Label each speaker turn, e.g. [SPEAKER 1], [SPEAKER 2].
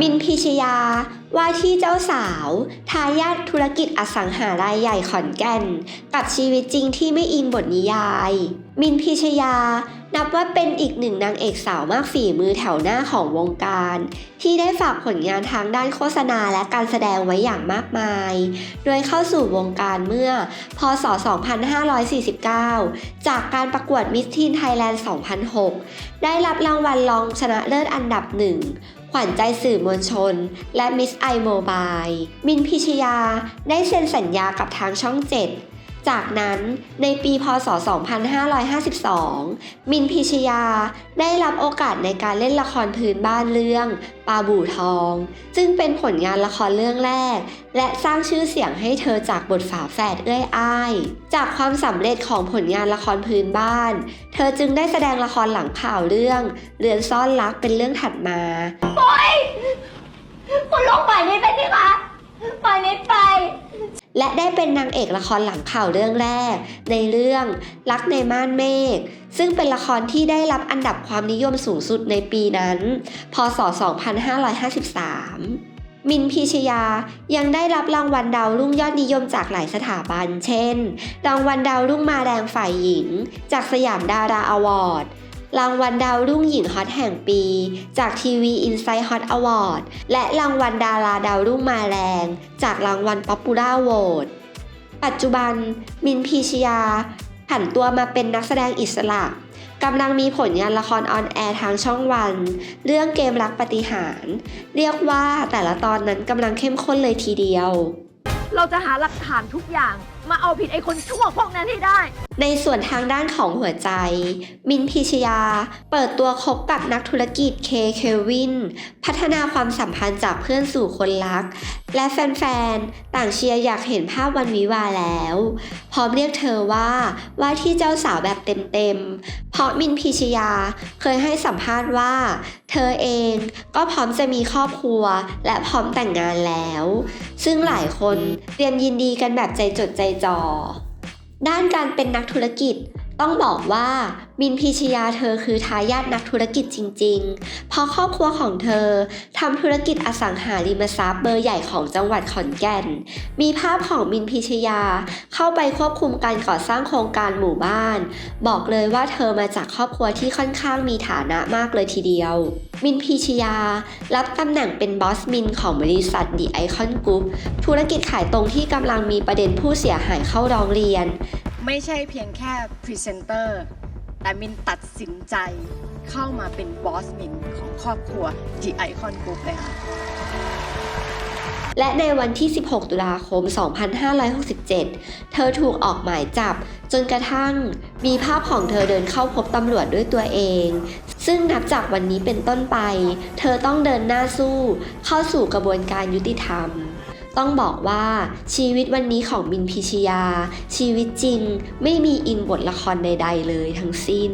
[SPEAKER 1] มินพิชยา ว่าที่เจ้าสาว ทายาทธุรกิจอสังหารายใหญ่ขอนแก่น กับชีวิตจริงที่ไม่อิงบทนิยาย มินพิชยา นับว่าเป็นอีกหนึ่งนางเอกสาวมากฝีมือแถวหน้าของวงการ ที่ได้ฝากผลงานทางด้านโฆษณาและการแสดงไว้อย่างมากมาย โดยเข้าสู่วงการเมื่อ พศ 2549 จากการประกวดมิสทีนไทยแลนด์ 2006 ได้รับรางวัลรองชนะเลิศอันดับหนึ่ง ขวัญใจสื่อมวลชน และมิสไอโมบาย มินพิชยา ได้เซ็นสัญญากับทางช่อง 7 จากนั้นในปีพศ 2552 มินพิชยาได้รับโอกาสในการเล่นละครพื้นบ้านเรื่องปลาบู่ทอง ซึ่งเป็นผลงานละครเรื่องแรก และสร้างชื่อเสียงให้เธอจากบทฝาแฝดเอื้อยอ้าย จากความสำเร็จของผลงานละครพื้นบ้าน เธอจึงได้แสดงละครหลังข่าวเรื่องเรือนซ่อนรักเป็นเรื่องถัดมาปอย
[SPEAKER 2] คุณลงปล่อยนิดไปสิคะปล่อยนิดไป
[SPEAKER 1] ได้เป็นนางเอกละครหลังข่าวเรื่องแรก ในเรื่องรักในม่านเมฆ ซึ่งเป็นละครที่ได้รับอันดับความนิยมสูงสุดในปีนั้น พศ 2553มินพีชยายังได้รับรางวัลดาวรุ่งยอดนิยมจากหลายสถาบัน เช่น รางวัลดาวรุ่งมาแรงฝ่ายหญิง จากสยามดาราอวอร์ด รางวัลดาวรุ่งหญิงฮอตแห่งปี จากทีวีอินไซ h ์ฮอตอวอร์ดและรางวัลดาราดาวรุ่งมาแรง จากรางวัลป๊อปปูล่าโหวตปัจจุบัน มินพีชยาผันตัวมาเป็นนักแสดงอิสระกำลังมีผลงานละครออนแอร์ทางช่องวัน เรื่องเกมรักปฏิหาร เรียกว่าแต่ละตอนนั้นกำลังเข้มข้นเลยทีเดียว
[SPEAKER 2] เราจะหาหลักฐานทุกอย่าง มาเอาผิดไอ้คนชั่วพวกนั้นให้ได้
[SPEAKER 1] ในส่วนทางด้านของหัวใจ มินพิชยา เปิดตัวคบกับนักธุรกิจเคเควิน พัฒนาความสัมพันธ์จากเพื่อนสู่คนรัก และแฟนๆ ต่างเชียร์อยากเห็นภาพวันวิวาแล้ว พร้อมเรียกเธอว่าว่าที่เจ้าสาวแบบเต็มๆ เพราะมินพิชยาเคยให้สัมภาษณ์ว่า เธอเองก็พร้อมจะมีครอบครัวและพร้อมแต่งงานแล้ว ซึ่งหลายคนเตรียมยินดีกันแบบใจจดใจจ่อด้านการเป็นนักธุรกิจ ต้องบอกว่ามินพีชยาเธอคือทายาทนักธุรกิจจริง ๆ เพราะครอบครัวของเธอทำธุรกิจอสังหาริมทรัพย์เบอร์ใหญ่ของจังหวัดขอนแก่น มีภาพของมินพีชยาเข้าไปควบคุมการก่อสร้างโครงการหมู่บ้าน บอกเลยว่าเธอมาจากครอบครัวที่ค่อนข้างมีฐานะมากเลยทีเดียว มินพีชยา รับตำแหน่งเป็นบอสมินของบริษัทดีไอคอนกรุ๊ปธุรกิจขายตรงที่กำลังมีประเด็นผู้เสียหายเข้าร้องเรียน
[SPEAKER 3] ไม่ใช่เพียงแค่พรีเซนเตอร์แต่มินตัดสินใจเข้ามาเป็นบอสมินของครอบครัว The Icon Group เลยค่ะ
[SPEAKER 1] และในวันที่ 16 ตุลาคม 2567 เธอถูกออกหมายจับ จนกระทั่งมีภาพของเธอเดินเข้าพบตำรวจด้วยตัวเอง ซึ่งนับจากวันนี้เป็นต้นไป เธอต้องเดินหน้าสู้ เข้าสู่กระบวนการยุติธรรม ต้องบอกว่าชีวิตวันนี้ของมินพิชยา ชีวิตจริงไม่มีอินบทละครใด ๆ เลยทั้งสิ้น